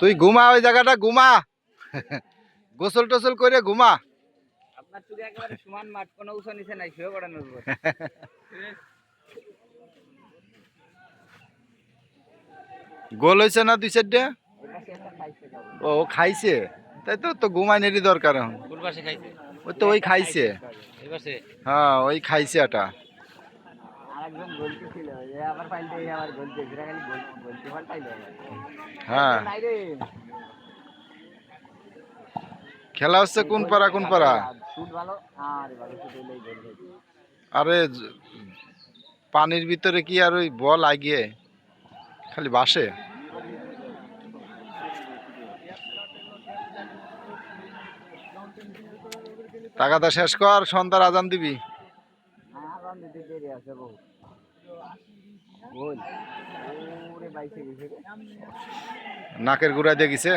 তুই ঘুমা ওই জায়গাটা ঘুমা। গোসল টোসল করে ঘুমা। আপনার চুরি একেবারে সমান মাঠ কোনো উঁচু নিচে নাই শুয়ে পড়ানোর উপর। গোল হয়েছে না দুই চারটে। ও খাইছে? তাই তো তো ঘুমাই নেরি দরকার এখন। ওই তো ওই খাইছে। হ্যাঁ ওই খাইছে এটা। গোলকি ছিল। এ আবার এই আবার গোলকি এরা খালি গোল- গোলকি পাল্টাইলো আবার। হ্যাঁ। নাই রে। খেলা হচ্ছে কোন পাড়া কোন পাড়া? শুট ভালো? আরে ভালো শুট হইলেই গোল আরে পানির ভিতরে কি আর ওই বল আগিয়ে খালি বাসে? টাকাটা শেষ কর সন্ধ্যার আজান দিবি। হ্যাঁ, রান দিতে দেরি আছে বহু। নাকের গুড়া দিয়ে গেছে।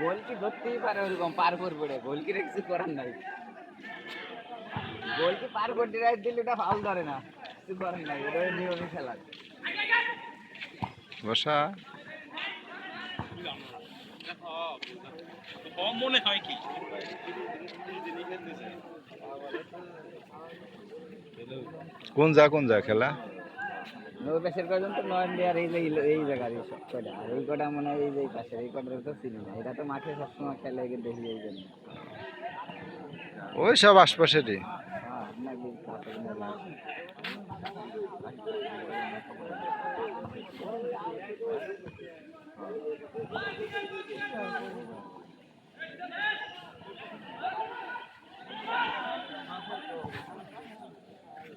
গোল কি ধরতেই পারে ওরকম? পার করবে রে গোল কি রে কিছু করার নাই। গোল কি পার করতে রাইট দিলে ওটা ফাউল ধরে না কিছু করার নাই ওটা নিয়মই খেলা। বসা। মনে হয় কি? কোন যা কোন যা খেলা? পাশের কজন তো? নয় দেয়ার এই এই জায়গার এই সব কটা আর এই কটা মনে হয় এই যে পাশের এই কটার তো চিনি না এটা তো মাঠে সবসময় খেলে একে দেখি এই জন্য। ওই সব আশপাশেরই। হ্যাঁ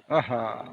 啊哈。